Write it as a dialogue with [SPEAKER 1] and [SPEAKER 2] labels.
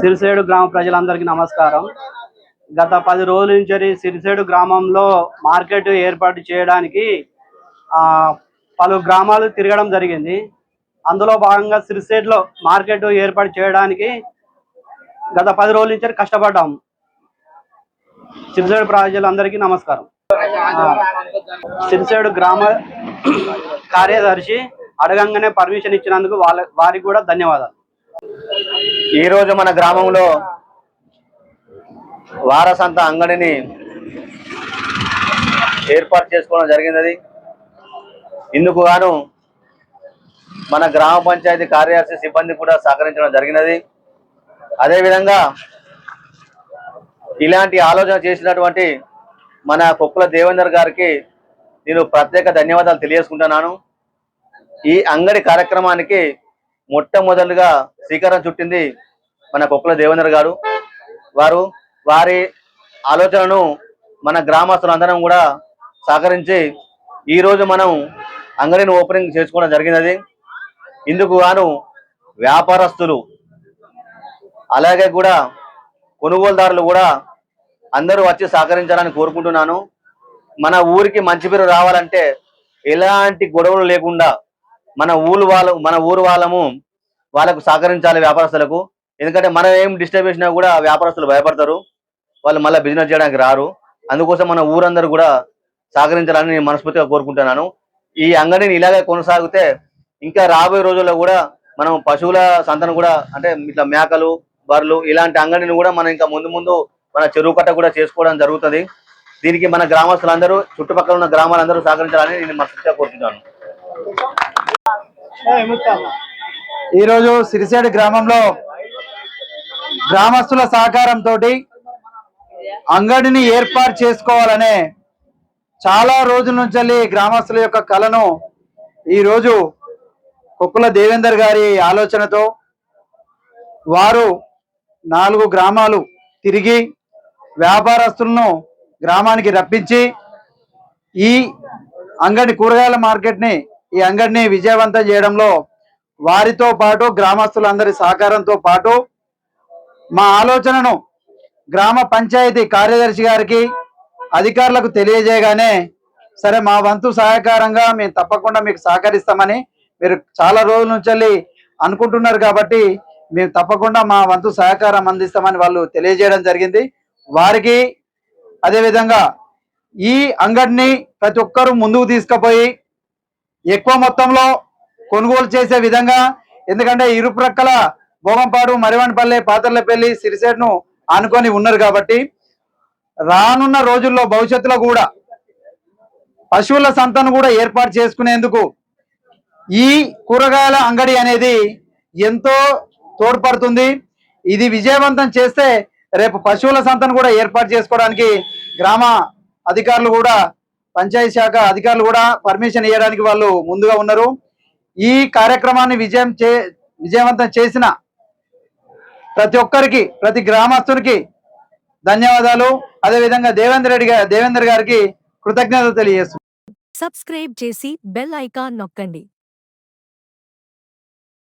[SPEAKER 1] సిరిసేడు గ్రామ ప్రజలందరికీ నమస్కారం. గత పది రోజుల నుంచి సిరిసేడు గ్రామంలో మార్కెట్ ఏర్పాటు చేయడానికి ఆ, పలు గ్రామాలు తిరగడం జరిగింది. అందులో భాగంగా సిరిసేడులో మార్కెట్ ఏర్పాటు చేయడానికి గత పది రోజుల నుంచి కష్టపడ్డాం. సిరిసేడు ప్రజలందరికీ నమస్కారం. సిరిసేడు గ్రామ కార్యదర్శి అడగంగానే పర్మిషన్ ఇచ్చినందుకు వాళ్ళ వారికి కూడా ధన్యవాదాలు.
[SPEAKER 2] ఈ రోజు మన గ్రామంలో వారసంత అంగడిని ఏర్పాటు చేసుకోవడం జరిగినది ఇందుకు గాను మన గ్రామ పంచాయతీ కార్యదర్శి సిబ్బంది కూడా సహకరించడం జరిగినది. అదేవిధంగా ఇలాంటి ఆలోచన చేసినటువంటి మన కుక్కల దేవేందర్ గారికి నేను ప్రత్యేక ధన్యవాదాలు తెలియజేసుకుంటున్నాను. ఈ అంగడి కార్యక్రమానికి మొట్టమొదటిగా శ్రీకారం చుట్టింది మన కుక్కల దేవేంద్ర గారు. వారు వారి ఆలోచనను మన గ్రామస్తులందరం కూడా సహకరించి ఈరోజు మనం అంగడిని ఓపెనింగ్ చేసుకోవడం జరిగినది. ఇందుకు గాను వ్యాపారస్తులు అలాగే కూడా కొనుగోలుదారులు కూడా అందరూ వచ్చి సహకరించాలని కోరుకుంటున్నాను. మన ఊరికి మంచి పేరు రావాలంటే ఎలాంటి గొడవలు లేకుండా మన ఊరు వాళ్ళ మన ఊరు వాళ్ళము వాళ్ళకు సహకరించాలి వ్యాపారస్తులకు. ఎందుకంటే మనం ఏం డిస్టర్బ్ చేసినా కూడా వ్యాపారస్తులు భయపడతారు. వాళ్ళు మళ్ళీ బిజినెస్ చేయడానికి రారు. అందుకోసం మన ఊరందరూ కూడా సహకరించాలని నేను మనస్ఫూర్తిగా కోరుకుంటున్నాను. ఈ అంగడిని ఇలాగే కొనసాగితే ఇంకా రాబోయే రోజుల్లో కూడా మనం పశువుల సంతను కూడా అంటే ఇట్లా మేకలు బర్రెలు ఇలాంటి అంగడిని కూడా మనం ఇంకా ముందు ముందు మన చెరువు కట్ట కూడా చేసుకోవడం జరుగుతుంది. దీనికి మన గ్రామస్తులందరూ చుట్టుపక్కల ఉన్న గ్రామాలందరూ సహకరించాలని నేను మనస్ఫూర్తిగా కోరుకుంటున్నాను.
[SPEAKER 3] ఈరోజు సిరిసేడు గ్రామంలో గ్రామస్తుల సహకారంతో అంగడిని ఏర్పాటు చేసుకోవాలనే చాలా రోజుల నుంచి గ్రామస్తుల యొక్క కళను ఈరోజు కుక్కుల దేవేందర్ గారి ఆలోచనతో వారు నాలుగు గ్రామాలు తిరిగి వ్యాపారస్తులను గ్రామానికి రప్పించి ఈ అంగడి కూరగాయల మార్కెట్ని ఈ అంగడిని విజయవంతం చేయడంలో వారితో పాటు గ్రామస్తులందరి సహకారంతో పాటు మా ఆలోచనను గ్రామ పంచాయతీ కార్యదర్శి గారికి అధికారులకు తెలియజేయగానే సరే మా వంతు సహకారంగా మేము తప్పకుండా మీకు సహకరిస్తామని మీరు చాలా రోజుల నుంచి అనుకుంటున్నారు కాబట్టి మేము తప్పకుండా మా వంతు సహకారం అందిస్తామని వాళ్ళు తెలియజేయడం జరిగింది. వారికి అదేవిధంగా ఈ అంగడిని ప్రతి ఒక్కరూ ముందుకు తీసుకుపోయి ఎక్కువ మొత్తంలో కొనుగోలు చేసే విధంగా ఎందుకంటే ఇరుప్రక్కల భోగంపాడు మరివన్పల్లి పాతర్లపల్లి సిరిసేట్ను ఆనుకొని ఉన్నారు కాబట్టి రానున్న రోజుల్లో భవిష్యత్తులో కూడా పశువుల సంతను కూడా ఏర్పాటు చేసుకునేందుకు ఈ కూరగాయల అంగడి అనేది ఎంతో తోడ్పడుతుంది. ఇది విజయవంతం చేస్తే రేపు పశువుల సంతను కూడా ఏర్పాటు చేసుకోవడానికి గ్రామ అధికారులు కూడా పంచాయతీ శాఖ అధికారులు కూడా పర్మిషన్ ఇవ్వడానికి వాళ్ళు ముందుగా ఉన్నారు. ఈ కార్యక్రమాన్ని విజయం చే విజయవంతం చేసిన ప్రతి ఒక్కరికి ప్రతి గ్రామస్తునికి ధన్యవాదాలు. అదేవిధంగా దేవేంద్ర రెడ్డి గారి దేవేంద్ర గారికి కృతజ్ఞతలు తెలియజేస్తున్నాను.
[SPEAKER 4] సబ్స్క్రైబ్ చేసి బెల్ ఐకాన్ నొక్కండి.